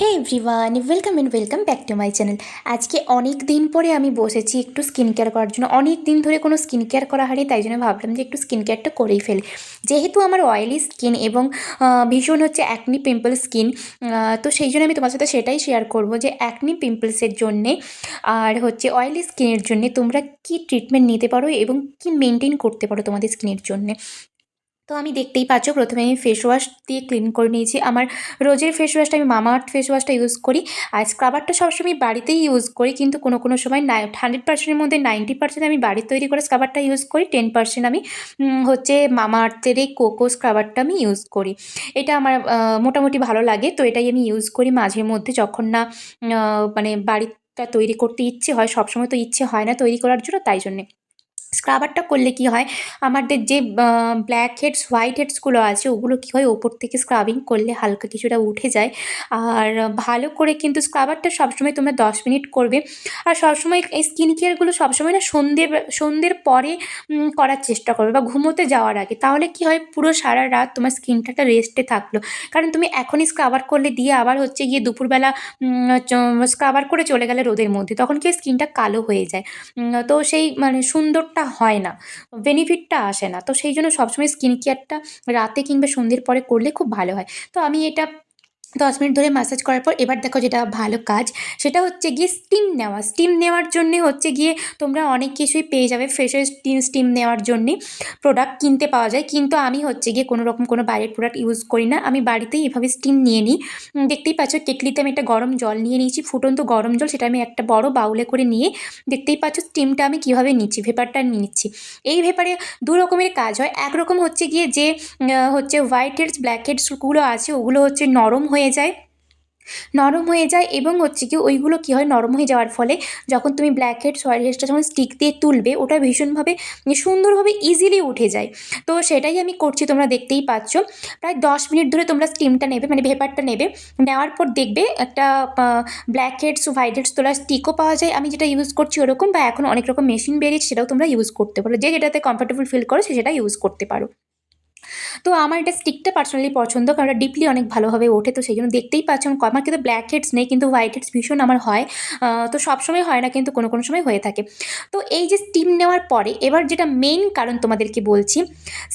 Hey everyone welcome and welcome back to my channel আজকে অনেক দিন পরে আমি বসেছি একটু স্কিন কেয়ার করার জন্য। অনেক দিন ধরে কোনো স্কিন কেয়ার করা হয়নি, তাই জন্য ভাবলাম যে একটু স্কিন কেয়ারটা করেই ফেলি। যেহেতু আমার অয়েলি স্কিন এবং ভীষণ হচ্ছে অ্যাকনি পিম্পল স্কিন তো সেই জন্য আমি তোমার সাথে সেটাই শেয়ার করব যে অ্যাকনি পিম্পলসের জন্যে আর হচ্ছে অয়েলি স্কিনের জন্যে তোমরা কী ট্রিটমেন্ট নিতে পারো এবং কী মেনটেন করতে পারো তোমাদের স্কিনের জন্যে। তো আমি দেখতেই পাচ্ছ, প্রথমে আমি ফেস ওয়াশ দিয়ে ক্লিন করে নিয়েছি। আমার রোজের ফেস ওয়াশটা আমি মামা আর্থ ফেস ওয়াশটা ইউজ করি। আর স্ক্রাবারটা সবসময় বাড়িতেই ইউজ করি, কিন্তু কোনো কোনো সময় নাই হান্ড্রেড পার্সেন্টের মধ্যে নাইনটি পার্সেন্ট আমি বাড়ির তৈরি করে স্ক্রাবারটা ইউজ করি। টেন পার্সেন্ট আমি হচ্ছে মামা আর্থের এই কোকো স্ক্রাবারটা আমি ইউজ করি। এটা আমার মোটামুটি ভালো লাগে, তো এটাই আমি ইউজ করি মাঝে মধ্যে যখন না মানে বাড়িটা তৈরি করতে ইচ্ছে হয়, সবসময় তো ইচ্ছে হয় না তৈরি করার জন্য, তাই জন্যে। স্ক্রাবারটা করলে কি হয়? আমাদের যে ব্ল্যাক হেডস হোয়াইট হেডসগুলো আছে, ওগুলো কী হয়? ওপর থেকে স্ক্রাবিং করলে হালকা কিছুটা উঠে যায়। আর ভালো করে কিন্তু স্ক্রাবারটা সবসময় তোমরা দশ মিনিট করবে। আর সবসময় এই স্কিন কেয়ারগুলো সবসময় না সন্ধে, সন্ধ্যের পরে করার চেষ্টা করবে বা ঘুমোতে যাওয়ার আগে। তাহলে কি হয়? পুরো সারা রাত তোমার স্কিনটা একটা রেস্টে থাকল। কারণ তুমি এখনই স্ক্রাবার করলে দিয়ে আবার হচ্ছে গিয়ে দুপুরবেলা স্ক্রাবার করে চলে গেলে রোদের মধ্যে। তখন কি স্কিনটা কালো হয়ে যায়। তো সেই মানে সুন্দরটা হয় না বেনিফিটটা আসে না। তো সেই জন্য সবসময় স্কিন কেয়ারটা রাতে কিংবা সন্ধ্যের পরে করলে খুব ভালো হয়। তো আমি এটা দশ মিনিট ধরে ম্যাসাজ করার পর এবার দেখো যেটা ভালো কাজ, সেটা হচ্ছে গিয়ে স্টিম নেওয়া। স্টিম নেওয়ার জন্যে হচ্ছে গিয়ে তোমরা অনেক কিছুই পেয়ে যাবে ফেসের স্টিম স্টিম নেওয়ার জন্যে প্রোডাক্ট কিনতে পাওয়া যায়। কিন্তু আমি হচ্ছে গিয়ে কোনো রকম কোনো বাইরের প্রোডাক্ট ইউজ করি না। আমি বাড়িতেই এভাবে স্টিম নিয়ে নিই। দেখতেই পাচ্ছ কেটলিতে আমি একটা গরম জল নিয়ে নিয়েছি, ফুটন্ত গরম জল, সেটা আমি একটা বড় বাউলে করে নিয়ে দেখতেই পাচ্ছ স্টিমটা আমি কীভাবে নিচ্ছি ভেপারটা নিচ্ছি। এই ভেপারে দু রকমের কাজ হয়। একরকম হচ্ছে গিয়ে যে হচ্ছে হোয়াইট হেডস ব্ল্যাক হেডসগুলো আছে, ওগুলো হচ্ছে নরম হয়ে যায়। নরম হয়ে যায় এবং হচ্ছে কি ওইগুলো কী হয়? নরম হয়ে যাওয়ার ফলে যখন তুমি ব্ল্যাক হেডস হোয়াইট হেডসটা যখন স্টিক দিয়ে তুলবে, ওটা ভীষণভাবে সুন্দরভাবে ইজিলি উঠে যায়। তো সেটাই আমি করছি, তোমরা দেখতেই পাচ্ছ। প্রায় দশ মিনিট ধরে তোমরা স্টিমটা নেবে মানে ভেপারটা নেবে। নেওয়ার পর দেখবে একটা ব্ল্যাক হেডস হোয়াইট হেডস তোলার স্টিকও পাওয়া যায়। আমি যেটা ইউজ করছি ওরকম বা এখন অনেক রকম মেশিন বেরিয়েছে সেটাও তোমরা ইউজ করতে পারো। যে যেটাতে কমফর্টেবল ফিল করো সেটা ইউজ করতে পারো। তো আমার এটা স্টিকটা পার্সোনালি পছন্দ, কারণ ডিপলি অনেক ভালোভাবে ওঠে, তো সেই জন্য দেখতেই পাচ্ছ আমার কিন্তু ব্ল্যাক হেডস নেই, কিন্তু হোয়াইট হেডস ভীষণ আমার হয় তো সবসময় হয় না, কিন্তু কোনো কোনো সময় হয়ে থাকে। তো এই যে স্টিম নেওয়ার পরে, এবার যেটা মেইন কারণ তোমাদেরকে বলছি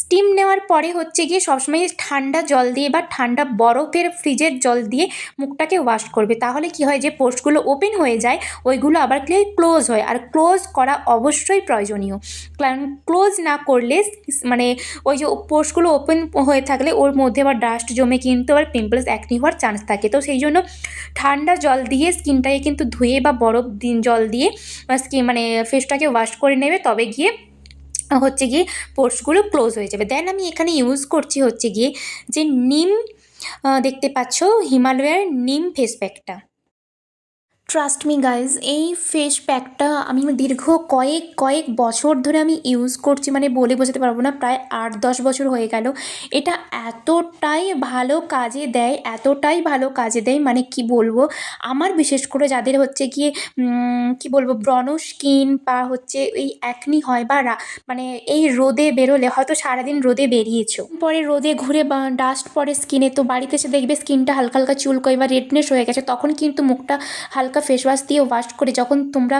স্টিম নেওয়ার পরে হচ্ছে গিয়ে সবসময় ঠান্ডা জল দিয়ে বা ঠান্ডা বরফের ফ্রিজের জল দিয়ে মুখটাকে ওয়াশ করবে। তাহলে কি হয় যে পোস্টগুলো ওপেন হয়ে যায়, ওইগুলো আবার ক্লোজ হয় আর ক্লোজ করা অবশ্যই প্রয়োজনীয়। কারণ ক্লোজ না করলে মানে ওই যে পোস্টগুলো ওপেন হয়ে থাকলে ওর মধ্যে আবার ডাস্ট জমে কিন্তু আবার পিম্পলস অ্যাকনি হওয়ার চান্স থাকে। তো সেই জন্য ঠান্ডা জল দিয়ে স্কিনটাকে কিন্তু ধুয়ে বা বরফ দিন জল দিয়ে স্কিন মানে ফেসটাকে ওয়াশ করে নেবে, তবে গিয়ে হচ্ছে গিয়ে পোর্সগুলো ক্লোজ হয়ে যাবে। দেন আমি এখানে ইউজ করছি হচ্ছে গিয়ে যে নিম দেখতে পাচ্ছ হিমালয়ার নিম ফেস প্যাকটা ট্রাস্ট মি গাইজ এই ফেস প্যাকটা আমি দীর্ঘ কয়েক কয়েক বছর ধরে আমি ইউজ করছি মানে বলে বোঝাতে পারব না, প্রায় আট, দশ বছর হয়ে গেল। এটা এতটাই ভালো কাজে দেয়, এতটাই ভালো কাজে দেয় মানে কি বলব? আমার বিশেষ করে যাদের হচ্ছে গিয়ে কি বলব, ব্রণ স্কিন বা হচ্ছে এই অ্যাকনি হয় বা মানে এই রোদে বেরোলে, হয়তো সারাদিন রোদে বেরিয়েছো। পরে রোদে ঘুরে ডাস্ট পড়ে স্কিনে তো বাড়িতে এসে দেখবে স্কিনটা হালকা হালকা চুলকোয় বা রেডনেস হয়ে গেছে, তখন কিন্তু মুখটা হালকা ফেস ওয়াশ দিয়ে ওয়াশ করে যখন তোমরা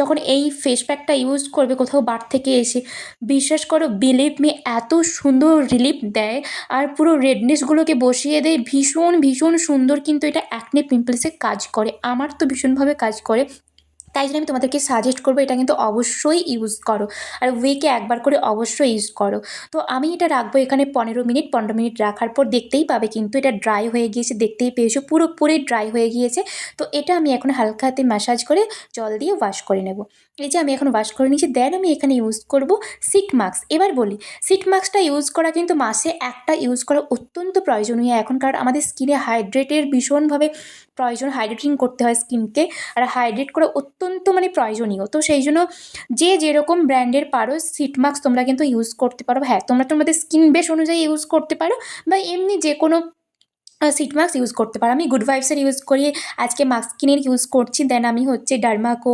যখন এই ফেস প্যাকটা ইউজ করবে কোথাও বার থেকে এসে, বিশ্বাস করো বিলিভ মি এত সুন্দর রিলিফ দেয় আর পুরো রেডনেসগুলোকে বসিয়ে দেয়। ভীষণ ভীষণ সুন্দর কিন্তু এটা অ্যাকনে পিম্পলসে কাজ করে। আমার তো ভীষণভাবে কাজ করে। তাই জন্য আমি তোমাদেরকে সাজেস্ট করব, এটা কিন্তু অবশ্যই ইউজ করো। আর উইকে একবার করে অবশ্যই ইউজ করো। তো আমি এটা রাখব এখানে পনেরো মিনিট পনেরো মিনিট রাখার পর দেখতেই পাবে কিন্তু এটা ড্রাই হয়ে গিয়েছে, দেখতেই পেয়েছ, পুরোপুরি ড্রাই হয়ে গিয়েছে। তো এটা আমি এখন হালকা হাতে ম্যাসাজ করে জল দিয়ে ওয়াশ করে নেব। এই যে আমি এখন ওয়াশ করে নিয়েছি দেন আমি এখানে ইউজ করব সিট মাস্ক এবার বলি সিট মাস্কটা ইউজ করা কিন্তু মাসে একটা ইউজ করা অত্যন্ত প্রয়োজনীয়। এখন কারণ আমাদের স্কিনে হাইড্রেটের ভীষণভাবে প্রয়োজন হাইড্রেটিং করতে হয় স্কিনকে আর হাইড্রেট করা অত্যন্ত মানে প্রয়োজনীয়। তো সেই জন্য যে যেরকম ব্র্যান্ডের পারো সিট মাস্ক তোমরা কিন্তু ইউজ করতে পারো। হ্যাঁ তোমরা তোমাদের স্কিন বেশ অনুযায়ী ইউজ করতে পারো বা এমনি যে কোনো সিট মাস্ক ইউজ করতে পারো। আমি গুড ভাইবসের ইউজ করি, আজকে মাস্ক কিনের ইউজ করছি দেন আমি হচ্ছে ডার্মাকো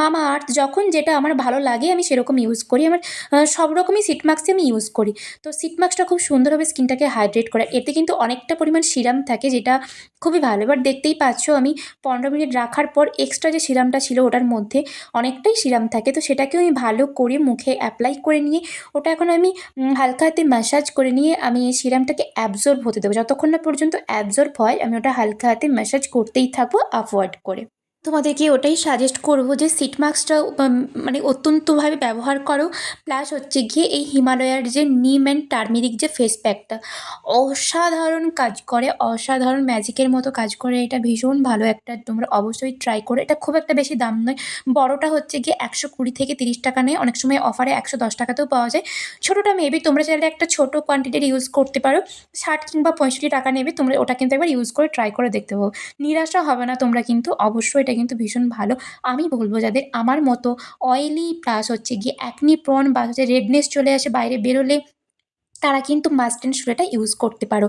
মামা আর্থ যখন যেটা আমার ভালো লাগে, আমি সেরকম ইউজ করি। আমার সব রকমই সিট মাস্কই আমি ইউজ করি। তো সিট মাস্কটা খুব সুন্দরভাবে স্কিনটাকে হাইড্রেট করে। এতে কিন্তু অনেকটা পরিমাণ সিরাম থাকে, যেটা খুবই ভালো। এবার দেখতেই পাচ্ছ আমি পনেরো মিনিট রাখার পর এক্সট্রা যে সিরামটা ছিল, ওটার মধ্যে অনেকটাই সিরাম থাকে। তো সেটাকেও আমি ভালো করে মুখে অ্যাপ্লাই করে নিয়ে, ওটা এখন আমি হালকা হাতে ম্যাসাজ করে নিয়ে আমি এই সিরামটাকে অ্যাবজর্ব হতে দেবো। যতক্ষণ না পর্যন্ত অ্যাবজর্ব হয় আমি ওটা হালকা হাতে ম্যাসাজ করতেই থাকব আপওয়ার্ড করে। তোমাদেরকে ওটাই সাজেস্ট করব যে সিট মাস্কটা মানে অত্যন্তভাবে ব্যবহার করো। প্লাস হচ্ছে গিয়ে এই হিমালয়ার যে নিম অ্যান্ড টার্মেরিক যে ফেস প্যাকটা অসাধারণ কাজ করে, অসাধারণ ম্যাজিকের মতো কাজ করে। এটা ভীষণ ভালো একটা, তোমরা অবশ্যই ট্রাই করো। এটা খুব একটা বেশি দাম নয়। বড়টা হচ্ছে গিয়ে একশো কুড়ি থেকে তিরিশ টাকা নেয়। অনেক সময় অফারে একশো দশ টাকাতেও পাওয়া যায়। ছোটোটা মেবি তোমরা চাইলে একটা ছোটো কোয়ান্টিটির ইউজ করতে পারো। ষাট কিংবা পঁয়ষট্টি টাকা নেবে, তোমরা ওটা কিন্তু একবার ইউজ করে ট্রাই করে দেখতে পাবো নিরাশা হবে না তোমরা কিন্তু, অবশ্যই এটা কিন্তু ভীষণ ভালো। আমি বলব যাদের আমার মতো অয়েলি প্লাস হচ্ছে গিয়ে অ্যাকনি প্রন বা হচ্ছে রেডনেস চলে আসে বাইরে বেরোলে, তারা কিন্তু মাস্ট অ্যান্ড ইউজ করতে পারো।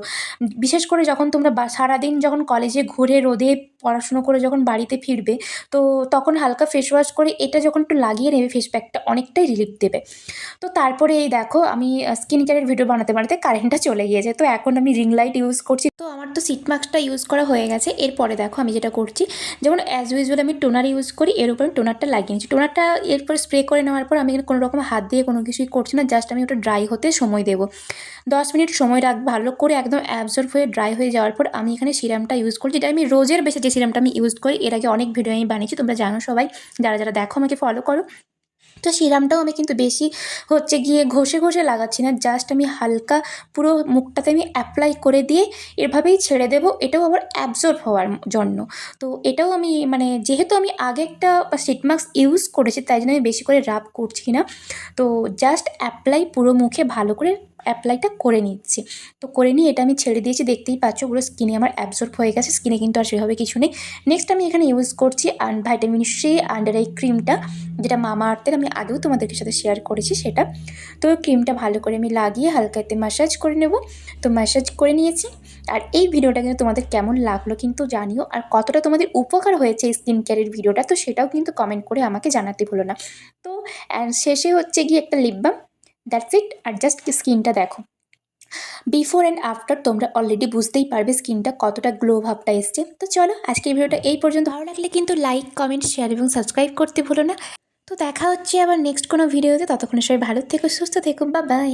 বিশেষ করে যখন তোমরা সারাদিন যখন কলেজে ঘুরে রোদে পড়াশুনো করে যখন বাড়িতে ফিরবে, তো তখন হালকা ফেস ওয়াশ করে এটা যখন একটু লাগিয়ে নেবে ফেস প্যাকটা অনেকটাই রিলিফ দেবে। তো তারপরে এই দেখো, আমি স্কিন কেয়ারের ভিডিও বানাতে বানাতে কারেন্টটা চলে গিয়েছে। তো এখন আমি রিং লাইট ইউজ করছি। তো আমার তো সিট মাস্কটা ইউজ করা হয়ে গেছে। এরপরে দেখো আমি যেটা করছি, যেমন অ্যাজ ইউজুয়াল আমি টোনার ইউজ করি, এর উপরে টোনারটা লাগিয়ে নিচ্ছি। টোনারটা এরপর স্প্রে করে নেওয়ার পর আমি এখানে কোনো রকম হাত দিয়ে কোনো কিছুই করছি না জাস্ট আমি ওটা ড্রাই হতে সময় দেবো। দশ মিনিট সময় রাখ, ভালো করে একদম অ্যাবজর্ব হয়ে ড্রাই হয়ে যাওয়ার পর আমি এখানে সিরামটা ইউজ করছি এটা আমি রোজের বেশি যে সিরামটা আমি ইউজ করি। এর আগে অনেক ভিডিও আমি বানিয়েছি, তোমরা জানো সবাই। যারা যারা দেখো আমাকে ফলো করো। তো সিরামটাও আমি কিন্তু বেশি হচ্ছে গিয়ে ঘষে ঘষে লাগাচ্ছি না। জাস্ট আমি হালকা পুরো মুখটাতে আমি অ্যাপ্লাই করে দিয়ে এভাবেই ছেড়ে দেবো। এটাও আবার অ্যাবজর্ব হওয়ার জন্য। তো এটাও আমি মানে যেহেতু আমি আগে একটা সিট ইউজ করেছি, তাই জন্য আমি বেশি করে রাব করছি না। তো জাস্ট অ্যাপ্লাই পুরো মুখে ভালো করে অ্যাপ্লাইটা করে নিচ্ছি। তো করে নিয়ে এটা আমি ছেড়ে দিয়েছি। দেখতেই পাচ্ছ পুরো স্কিনে আমার অ্যাবজর্ব হয়ে গেছে। স্কিনে কিন্তু আর সেভাবে কিছু নেই। নেক্সট আমি এখানে ইউজ করছি আর ভাইটামিন সি আন্ডার এই ক্রিমটা যেটা মামা আর্থের আমি আগেও তোমাদেরকে সাথে শেয়ার করেছি সেটা। তো ক্রিমটা ভালো করে আমি লাগিয়ে হালকাতে ম্যাসাজ করে নেব। তো ম্যাসাজ করে নিয়েছি। আর এই ভিডিওটা কিন্তু তোমাদের কেমন লাগল কিন্তু জানিও। আর কতটা তোমাদের উপকার হয়েছে এই স্কিন কেয়ারের ভিডিওটা, তো সেটাও কিন্তু কমেন্ট করে আমাকে জানাতে ভুলো না। তো শেষে হচ্ছে গিয়ে একটা lip balm that's it R just স্কিনটা দেখো। বিফোর অ্যান্ড আফটার তোমরা অলরেডি বুঝতেই পারবে স্কিনটা কতটা গ্লো ভাবটা এসছে। তো চলো, আজকের ভিডিওটা এই পর্যন্ত। ভালো লাগলে কিন্তু লাইক কমেন্ট শেয়ার এবং সাবস্ক্রাইব করতে ভুলো না। তো দেখা হচ্ছে আবার নেক্সট কোনো ভিডিওতে ততক্ষণে সবাই ভালো থেকো, সুস্থ থেকো। বা বাই